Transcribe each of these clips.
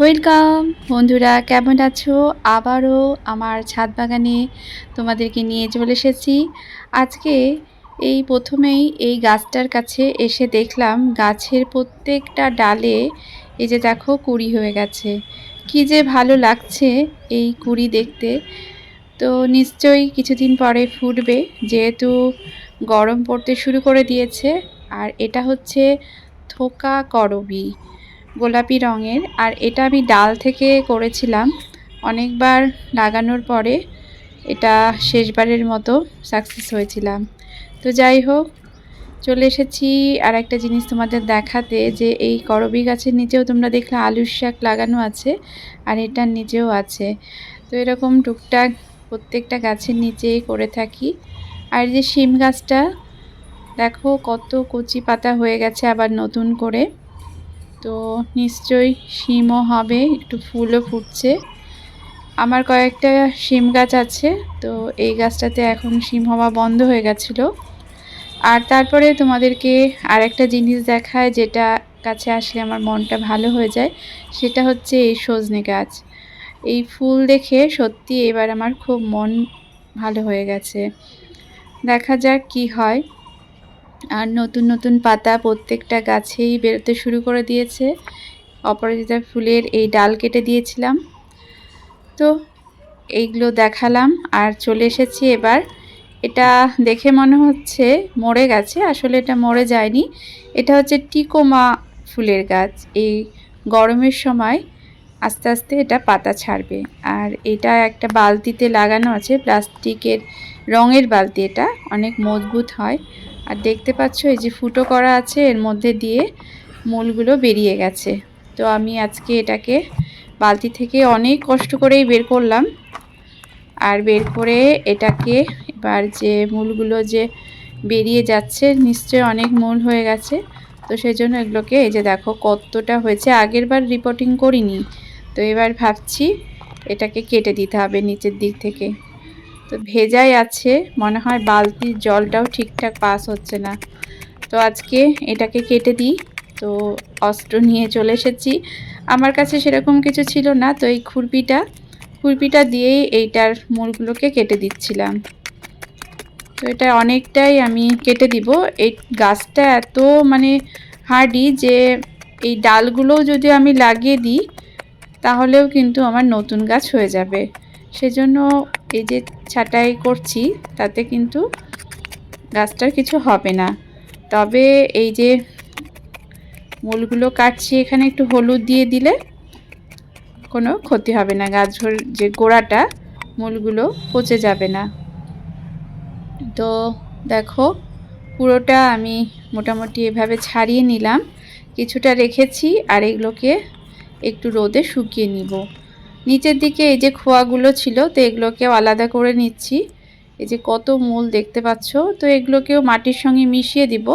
Welcome বন্ধুরা, কেমন আছো? আবারও আমার ছাদ বাগানে তোমাদেরকে নিয়ে চলে এসেছি। আজকে এই প্রথমেই এই গাছটার কাছে এসে দেখলাম গাছের প্রত্যেকটা ডালে এই যে দেখো কুড়ি হয়ে গেছে। কি যে ভালো লাগছে এই কুড়ি দেখতে। তো নিশ্চয়ই কিছুদিন পরে ফুটবে, যেহেতু গরম পড়তে শুরু করে দিয়েছে। আর এটা হচ্ছে থোকা করবি। গোলাপি রঙের, আর এটা আমি ডাল থেকে করেছিলাম। অনেকবার লাগানোর পরে এটা শেষবারের মতো সাকসেস হয়েছিলাম। তো যাই হোক, চলে এসেছি আর একটা জিনিস তোমাদের দেখাতে, যে এই করবি গাছের নিচেও তোমরা দেখলে আলুর শাক লাগানো আছে, আর এটার নিচেও আছে। তো এরকম টুকটাক প্রত্যেকটা গাছের নিচেই করে থাকি। আর যে শিম গাছটা, দেখো কত কচি পাতা হয়ে গেছে আবার নতুন করে। তো নিশ্চয়ই শিমও হবে, একটু ফুলও ফুটছে। আমার কয়েকটা শিম গাছ আছে, তো এই গাছটাতে এখন শিম হওয়া বন্ধ হয়ে গেছিল। আর তারপরে তোমাদেরকে আরেকটা জিনিস দেখায়, যেটা কাছে আসলে আমার মনটা ভালো হয়ে যায়, সেটা হচ্ছে এই সজনে গাছ। এই ফুল দেখে সত্যি এবার আমার খুব মন ভালো হয়ে গেছে। দেখা যাক কি হয়। আর নতুন নতুন পাতা প্রত্যেকটা গাছেই বেরোতে শুরু করে দিয়েছে। অপরাজিতা ফুলের এই ডাল কেটে দিয়েছিলাম। তো এইগুলো দেখালাম আর চলে এসেছি এবার। এটা দেখে মনে হচ্ছে মরে গেছে, আসলে এটা মরে যায়নি। এটা হচ্ছে টিকোমা ফুলের গাছ। এই গরমের সময় আস্তে আস্তে এটা পাতা ছাড়বে। আর এটা একটা বালতিতে লাগানো আছে, প্লাস্টিকের রঙের বালতি এটা। অনেক মজবুত হয়। আর দেখতে পাচ্ছ এই যে ফুটো করা আছে, এর মধ্যে দিয়ে মূলগুলো বেরিয়ে গেছে। তো আমি আজকে এটাকে বালতি থেকে অনেক কষ্ট করেই বের করলাম। আর বের করে এটাকে এবার যে মূলগুলো যে বেরিয়ে যাচ্ছে, নিশ্চয়ই অনেক মূল হয়ে গেছে। তো সেই জন্য এগুলোকে এই যে দেখো কতটা হয়েছে। আগের বার রিপোর্টিং করিনি। তো এবার ভাবছি এটাকে কেটে দিতে হবে নিচের দিক থেকে। তো ভেজাই আছে, মনে হয় বালতির জলটাও ঠিকঠাক পাস হচ্ছে না। তো আজকে এটাকে কেটে দিই, তো অস্ত্র নিয়ে চলে এসেছি। আমার কাছে সেরকম কিছু ছিল না, তো এই খুরপিটা খুরপিটা দিয়েই এইটার মূলগুলোকে কেটে দিচ্ছিলাম। তো এটা অনেকটাই আমি কেটে দিব। এই গাছটা এত মানে হার্ডি যে এই ডালগুলোও যদি আমি লাগিয়ে দিই, তাহলেও কিন্তু আমার নতুন গাছ হয়ে যাবে। সেজন্য এই যে ছাটাই করছি, তাতে কিন্তু গাছটার কিছু হবে না। তবে এই যে মূলগুলো কাটছি, এখানে একটু হলুদ দিয়ে দিলে কোনো ক্ষতি হবে না। গাছর যে গোড়াটা, মূলগুলো পচে যাবে না। তো দেখো, পুরোটা আমি মোটামুটি এভাবে ছাড়িয়ে নিলাম। কিছুটা রেখেছি আর এগুলোকে একটু রোদে শুকিয়ে নিব। নিচের দিকে এই যে খোয়াগুলো ছিল, তো এগুলোকেও আলাদা করে নিচ্ছি। এই যে কত মূল দেখতে পাচ্ছ, তো এগুলোকেও মাটির সঙ্গে মিশিয়ে দিব।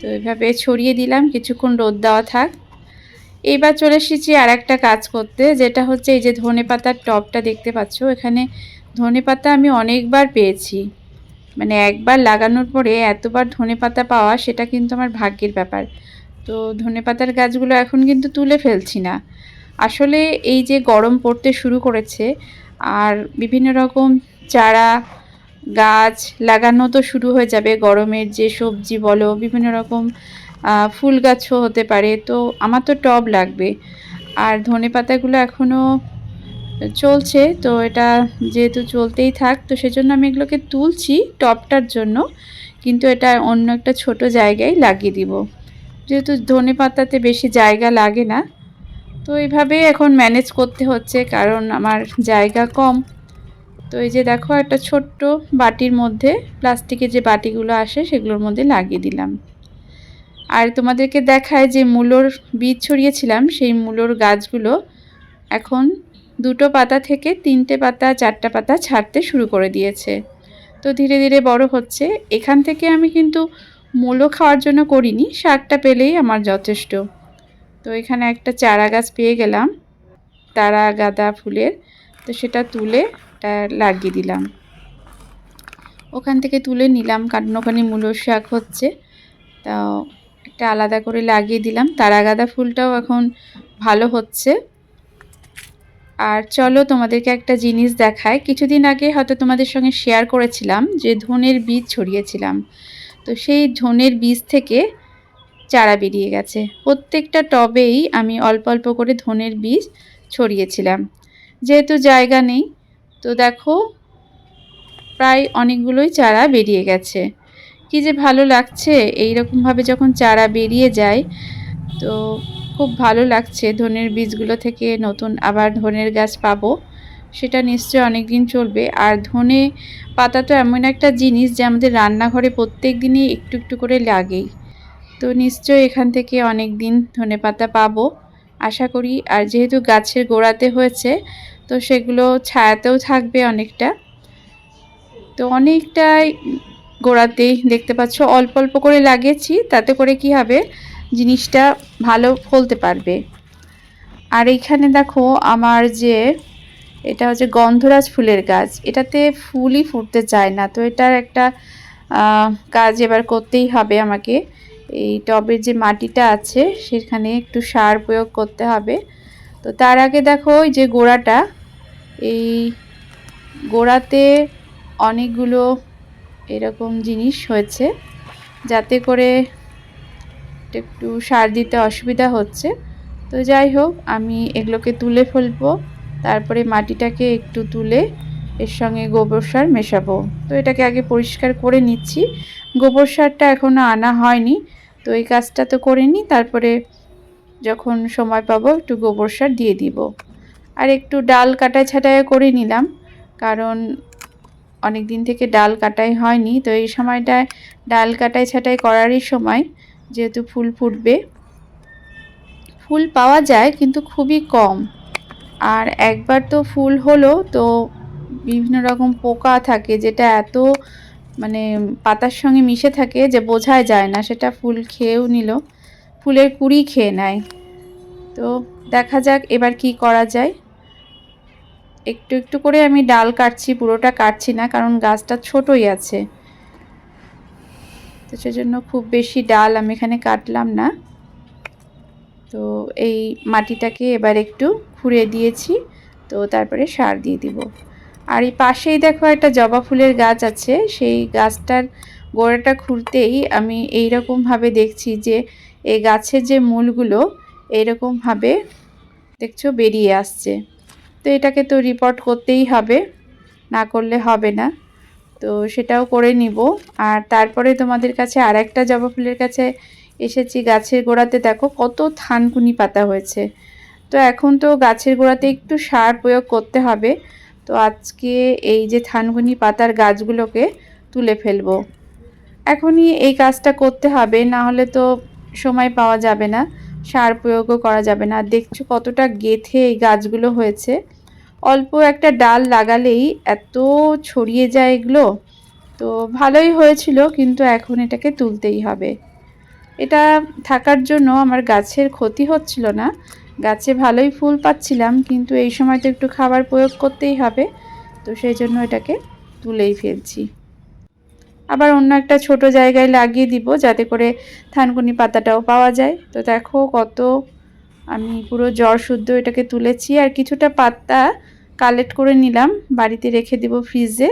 তো এভাবে ছড়িয়ে দিলাম, কিছুক্ষণ রোদ দেওয়া থাক। এইবার চলে এসেছি আর একটা কাজ করতে, যেটা হচ্ছে এই যে ধনে পাতার টপটা দেখতে পাচ্ছ। এখানে ধনে পাতা আমি অনেকবার পেয়েছি। মানে একবার লাগানোর পরে এতবার ধনে পাতা পাওয়া, সেটা কিন্তু আমার ভাগ্যের ব্যাপার। তো ধনে পাতার গাছগুলো এখন কিন্তু তুলে ফেলছি না। আসলে এই যে গরম পড়তে শুরু করেছে, আর বিভিন্ন রকম চারা গাছ লাগানো তো শুরু হয়ে যাবে, গরমের যে সবজি বলো, বিভিন্ন রকম ফুল গাছও হতে পারে, তো আমার তো টব লাগবে। আর ধনে পাতাগুলো এখনও চলছে, তো এটা যেহেতু চলতেই থাক, তো সেজন্য আমি এগুলোকে তুলছি টবটার জন্য, কিন্তু এটা অন্য একটা ছোট জায়গায় লাগিয়ে দিব। যেহেতু ধনে পাতাতে বেশি জায়গা লাগে না তো এইভাবেই এখন ম্যানেজ করতে হচ্ছে, কারণ আমার জায়গা কম। তো এই যে দেখো, একটা ছোট্ট বাটির মধ্যে, প্লাস্টিকের যে বাটিগুলো আসে, সেগুলোর মধ্যে লাগিয়ে দিলাম। আর তোমাদেরকে দেখায় যে মূলোর বীজ ছড়িয়েছিলাম, সেই মূলোর গাছগুলো এখন দুটো পাতা থেকে তিনটে পাতা, চারটা পাতা ছাড়তে শুরু করে দিয়েছে। তো ধীরে ধীরে বড় হচ্ছে। এখান থেকে আমি কিন্তু মূলো খাওয়ার জন্য করিনি শাকটা পেলেই আমার যথেষ্ট। তো এখানে একটা চারা গাছ পেয়ে গেলাম, তারা গাঁদা ফুলের। তো সেটা তুলে লাগিয়ে দিলাম। ওখান থেকে তুলে নিলাম কারণ ওখানে মূলো শাক হচ্ছে। তা একটা আলাদা করে লাগিয়ে দিলাম। তারা গাঁদা ফুলটাও এখন ভালো হচ্ছে। আর চলো তোমাদেরকে একটা জিনিস দেখায় কিছুদিন আগে হয়তো তোমাদের সঙ্গে শেয়ার করেছিলাম যে ধনের বীজ ছড়িয়েছিলাম। তো সেই ধনের বীজ থেকে চারা বেরিয়ে গেছে। প্রত্যেকটা টবেই আমি অল্প অল্প করে ধনের বীজ ছড়িয়েছিলাম। যেহেতু জায়গা নেই, তো দেখো প্রায় অনেকগুলোই চারা বেরিয়ে গেছে। কি যে ভালো লাগছে এই রকমভাবে যখন চারা বেরিয়ে যায়, তো খুব ভালো লাগছে ধনের বীজগুলো থেকে নতুন আবার ধনের গাছ পাবো। সেটা নিশ্চয়ই অনেক দিন চলবে। আর ধনে পাতা তো এমন একটা জিনিস যে আমাদের রান্নাঘরে প্রত্যেক দিনই একটু একটু করে লাগেই। তো নিশ্চয়ই এখান থেকে অনেক দিন ধনে পাতা পাবো, আশা করি। আর যেহেতু গাছের গোড়াতে হয়েছে, তো সেগুলো ছায়াতেও থাকবে অনেকটা। তো অনেকটাই গোড়াতেই দেখতে পাচ্ছ, অল্প অল্প করে লাগিয়েছি, তাতে করে কি হবে, জিনিসটা ভালো ফলতে পারবে। আর এইখানে দেখো আমার যে, এটা হচ্ছে গন্ধরাজ ফুলের গাছ। এটাতে ফুলই ফুটতে চায় না, তো এটার একটা কাজ এবার করতেই হবে আমাকে। এই টবের যে মাটিটা আছে, সেখানে একটু সার প্রয়োগ করতে হবে। তো তার আগে দেখো ওই যে গোড়াটা, এই গোড়াতে অনেকগুলো এরকম জিনিস হয়েছে, যাতে করে একটু সার দিতে অসুবিধা হচ্ছে। তো যাই হোক, আমি এগুলোকে তুলে ফেলব, তারপরে মাটিটাকে একটু তুলে এর সঙ্গে গোবর সার মেশাবো। তো এটাকে আগে পরিষ্কার করে নিচ্ছি। গোবর সারটা এখনও আনা হয়নি তো এই কাজটা তো করে নিই, তারপরে যখন সময় পাবো একটু গোবর সার দিয়ে দিব। আর একটু ডাল কাটাই ছাটাই করে নিলাম, কারণ অনেক দিন থেকে ডাল কাটাই হয়নি। তো এই সময়টায় ডাল কাটাই ছাটাই করারই সময়, যেহেতু ফুল ফুটবে। ফুল পাওয়া যায়, কিন্তু খুবই কম। আর একবার তো ফুল হলো, তো বিভিন্ন রকম পোকা থাকে, যেটা এত মানে পাতার সঙ্গে মিশে থাকে যে বোঝাই যায় না, সেটা ফুল খেয়েও নিল। ফুলের কুড়ি খেয়ে নেয়। তো দেখা যাক এবার কি করা যায়। একটু একটু করে আমি ডাল কাটছি, পুরোটা কাটছি না, কারণ গাছটা ছোটই আছে। তো সেজন্য খুব বেশি ডাল আমি এখানে কাটলাম না। তো এই মাটিটাকে এবার একটু খুঁড়ে দিয়েছি। তো তারপরে সার দিয়ে দিব। আর এই পাশেই দেখো একটা জবা ফুলের গাছ আছে। সেই গাছটার গোড়াটা খুঁড়তেই আমি এই রকমভাবে দেখছি যে এই গাছের যে মূলগুলো এইরকমভাবে দেখছ বেরিয়ে আসছে। তো এটাকে তো রিপোর্ট করতেই হবে, না করলে হবে না। তো সেটাও করে নিব। আর তারপরে তোমাদের কাছে আর একটা জবা ফুলের কাছে এসেছি গাছের গোড়াতে। দেখো কত থানকুনি পাতা হয়েছে। তো এখন তো গাছের গোড়াতে একটু সার প্রয়োগ করতে হবে। তো আজকে এই যে থানকুনি পাতার গাছগুলোকে তুলে ফেলব। এখনই এই কাজটা করতে হবে, না হলে তো সময় পাওয়া যাবে না, সার প্রয়োগও করা যাবে না। দেখছ কতটা গেথে এই গাছগুলো হয়েছে। অল্প একটা ডাল লাগালেই এত ছড়িয়ে যায় এগুলো। তো ভালোই হয়েছিল, কিন্তু এখন এটাকে তুলতেই হবে। এটা থাকার জন্য আমার গাছের ক্ষতি হচ্ছিল না। গাছে ভালোই ফুল পাচ্ছিলাম, কিন্তু এই সময় তো একটু খাবার প্রয়োগ করতেই হবে, তো সেই জন্য এটাকে তুলেই ফেলছি। আবার অন্য একটা ছোট জায়গায় লাগিয়ে দিব, যাতে করে থানকুনি পাতাটাও পাওয়া যায়। তো দেখো কত আমি পুরো জ্বর শুদ্ধ এটাকে তুলেছি, আর কিছুটা পাতা কালেক্ট করে নিলাম, বাড়িতে রেখে দিব ফ্রিজে।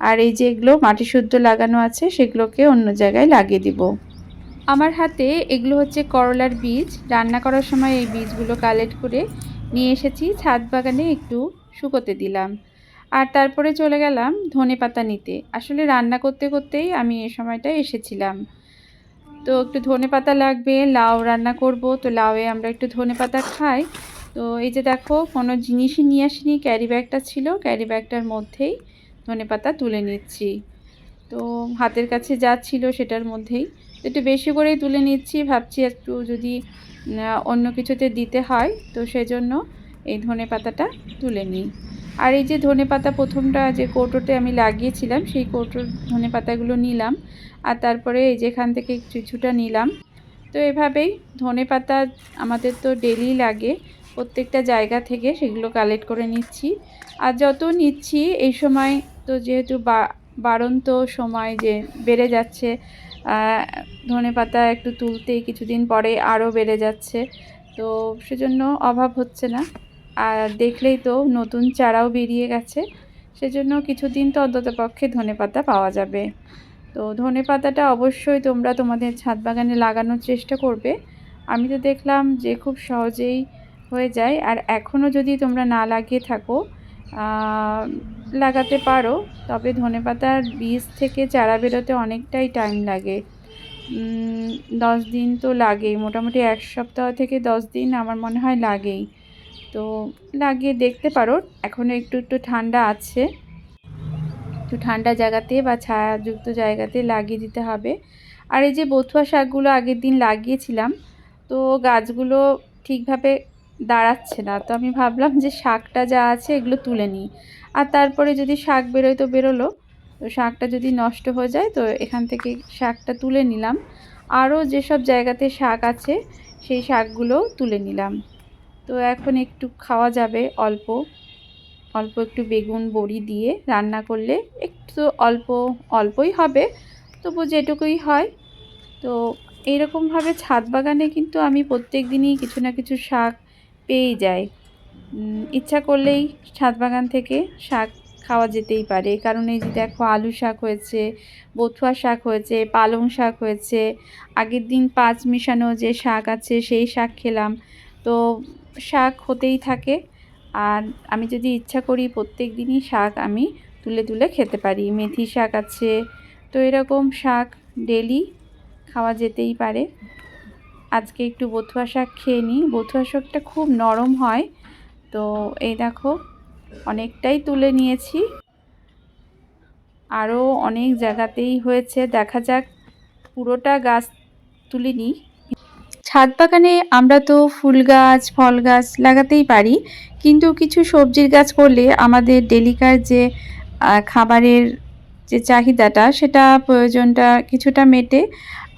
আর এই যে এগুলো মাটি শুদ্ধ লাগানো আছে, সেগুলোকে অন্য জায়গায় লাগিয়ে দিব। আমার হাতে এগুলো হচ্ছে করলার বীজ। রান্না করার সময় এই বীজগুলো কালেক্ট করে নিয়ে এসেছি। ছাদ বাগানে একটু শুকোতে দিলাম। আর তারপরে চলে গেলাম ধনে পাতা নিতে। আসলে রান্না করতে করতেই আমি এ সময়টা এসেছিলাম। তো একটু ধনে পাতা লাগবে, লাউ রান্না করব। তো লাউয়ে আমরা একটু ধনে পাতা খাই। তো এই যে দেখো, কোনো জিনিসই নিয়ে আসিনি। ক্যারি ব্যাগটা ছিল। ক্যারি ব্যাগটার মধ্যেই ধনে পাতা তুলে নিচ্ছি। তো হাতের কাছে যা ছিল সেটার মধ্যেই একটু বেশি করেই তুলে নিচ্ছি। ভাবছি একটু যদি অন্য কিছুতে দিতে হয়, তো সেজন্য এই ধনে পাতাটা তুলে নিই। আর এই যে ধনে পাতা প্রথমটা যে কৌটোতে আমি লাগিয়েছিলাম, সেই কৌটোর ধনে পাতাগুলো নিলাম। আর তারপরে এই যেখান থেকে কিছুটা নিলাম। তো এভাবেই ধনে পাতা আমাদের তো ডেলি লাগে, প্রত্যেকটা জায়গা থেকে সেগুলো কালেক্ট করে নিচ্ছি। আর যত নিচ্ছি, এই সময় তো যেহেতু বা, বাড়ন্ত সময় যে বেড়ে যাচ্ছে ধনে পাতা একটু তুলতেই কিছুদিন পরে আরও বেড়ে যাচ্ছে। তো সেজন্য অভাব হচ্ছে না। আর দেখলেই তো নতুন চারাও বেরিয়ে গেছে। সেজন্য কিছুদিন তো অন্তত পক্ষে ধনে পাতা পাওয়া যাবে। তো ধনে পাতাটা অবশ্যই তোমরা তোমাদের ছাদ বাগানে লাগানোর চেষ্টা করবে। আমি তো দেখলাম যে খুব সহজেই হয়ে যায়। আর এখনও যদি তোমরা না লাগিয়ে থাকো লাগাতে পারো, তবে ধনেপাতার বীজ থেকে চারা বেরোতে অনেকটাই টাইম লাগে। দশ দিন তো লাগেই, মোটামুটি এক সপ্তাহ থেকে দশ দিন আমার মনে হয় লাগেই। তো লাগিয়ে দেখতে পারো এখনও একটু একটু ঠান্ডা আছে। একটু ঠান্ডা জায়গাতে বা ছায়াযুক্ত জায়গাতে লাগিয়ে দিতে হবে। আর এই যে বথুয়া শাকগুলো আগের দিন লাগিয়েছিলাম, তো গাছগুলো ঠিকভাবে দাঁড়াচ্ছে না। তো আমি ভাবলাম যে শাকটা যা আছে এগুলো তুলে নিই। আর তারপরে যদি শাক বেরোয় তো বেরোলো। তো শাকটা যদি নষ্ট হয়ে যায় তো এখান থেকে শাকটা তুলে নিলাম। আরও যেসব জায়গাতে শাক আছে সেই শাকগুলো তুলে নিলাম। তো এখন একটু খাওয়া যাবে অল্প। অল্প একটু বেগুন, বড়ি দিয়ে রান্না করলে একটু অল্প, অল্পই হবে। তবু যেটুকুই হয়। তো এইরকমভাবে ছাদ বাগানে কিন্তু আমি প্রত্যেক দিনই কিছু না কিছু শাক পেয়েই যায়। ইচ্ছা করলেই ছাদ বাগান থেকে শাক খাওয়া যেতেই পারে। কারণ এই যে দেখো আলু শাক হয়েছে, বথুয়া শাক হয়েছে, পালং শাক হয়েছে। আগের দিন পাঁচ মিশানো যে শাক আছে সেই শাক খেলাম। তো শাক হতেই থাকে। আর আমি যদি ইচ্ছা করি প্রত্যেক দিনই শাক আমি তুলে তুলে খেতে পারি। মেথি শাক আছে। তো এরকম শাক ডেলি খাওয়া যেতেই পারে। আজকে একটু বথুয়া শাক খেয়ে নিই। বথুয়া শাকটা খুব নরম হয়। তো এই দেখো, অনেকটাই তুলে নিয়েছি। আরও অনেক জায়গাতেই হয়েছে। দেখা যাক, পুরোটা গাছ তুলিনি ছাদ বাগানে আমরা তো ফুল গাছ, ফল গাছ লাগাতেই পারি। কিন্তু কিছু সবজির গাছ করলে আমাদের ডেলিকার যে খাবারের যে চাহিদাটা, সেটা প্রয়োজনটা কিছুটা মেটে।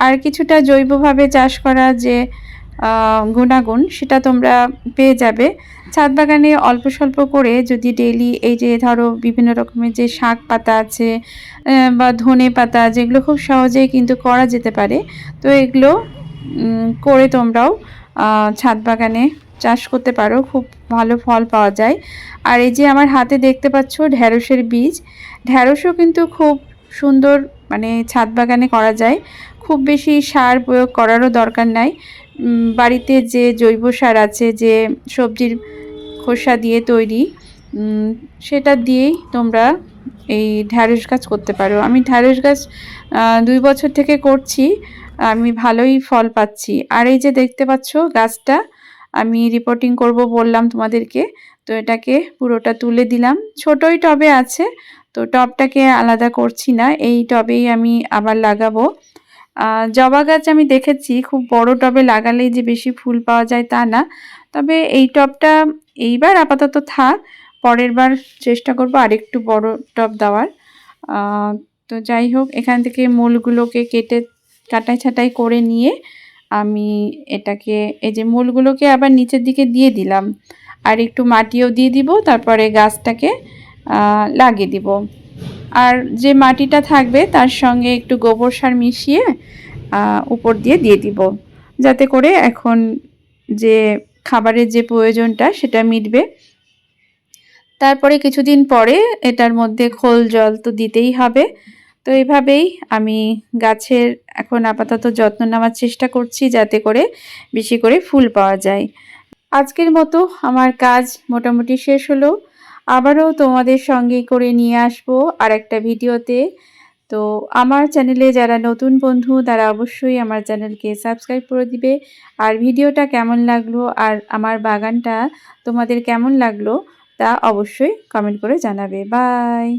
আর কিছুটা জৈবভাবে চাষ করা যে গুণাগুণ, সেটা তোমরা পেয়ে যাবে। ছাদ বাগানে অল্প স্বল্প করে যদি ডেলি এই যে ধরো বিভিন্ন রকমের যে শাক পাতা আছে বা ধনে পাতা যেগুলো খুব সহজেই কিন্তু করা যেতে পারে, তো এগুলো করে তোমরাও ছাদ বাগানে চাষ করতে পারো, খুব ভালো ফল পাওয়া যায়। আর এই যে আমার হাতে দেখতে পাচ্ছ ঢ্যাঁড়সের বীজ ঢ্যাঁড়সও কিন্তু খুব সুন্দর মানে ছাদ বাগানে করা যায়। খুব বেশি সার প্রয়োগ করারও দরকার নাই। বাড়িতে যে জৈব সার আছে, যে সবজির খোসা দিয়ে তৈরি সেটা দিয়েই তোমরা এই ঢ্যাঁড়স গাছ করতে পারো। আমি ঢ্যাঁড়স গাছ দুই বছর থেকে করছি, আমি ভালোই ফল পাচ্ছি। আর এই যে দেখতে পাচ্ছ গাছটা, আমি রিপোর্টিং করব বললাম তোমাদেরকে, তো এটাকে পুরোটা তুলে দিলাম। ছোটই টবে আছে তো টবটাকে আলাদা করছি না, এই টবেই আমি আবার লাগাবো। জবা গাছ আমি দেখেছি, খুব বড় টবে লাগালেই যে বেশি ফুল পাওয়া যায় তা না। তবে এই টবটা এইবার আপাতত থাক, পরের বার চেষ্টা করব আরেকটু বড় টব দেওয়ার। তো যাই হোক, এখান থেকে মূলগুলোকে কেটে কাটাই ছাটাই করে নিয়ে আমি এটাকে, এই যে মূলগুলোকে আবার নিচের দিকে দিয়ে দিলাম। আর একটু মাটিও দিয়ে দিব, তারপরে গাছটাকে লাগিয়ে দিব। আর যে মাটিটা থাকবে তার সঙ্গে একটু গোবর সার মিশিয়ে উপর দিয়ে দিয়ে দিব। যাতে করে এখন যে খাবারের যে প্রয়োজনটা সেটা মিটবে। তারপরে কিছুদিন পরে এটার মধ্যে খোল জল তো দিতেই হবে। তো এইভাবেই আমি গাছের এখন আপাতত যত্ন নেওয়ার চেষ্টা করছি যাতে করে বেশি করে ফুল পাওয়া যায়। আজকের মতো আমার কাজ মোটামুটি শেষ হলো। আবারও তোমাদের সঙ্গে করে নিয়ে আসব আর একটা ভিডিওতে। তো আমার চ্যানেলে যারা নতুন বন্ধু, তারা অবশ্যই আমার চ্যানেলকে সাবস্ক্রাইব করে দিবে। আর ভিডিওটা কেমন লাগল আর আমার বাগানটা তোমাদের কেমন লাগল তা অবশ্যই কমেন্ট করে জানাবে। বাই!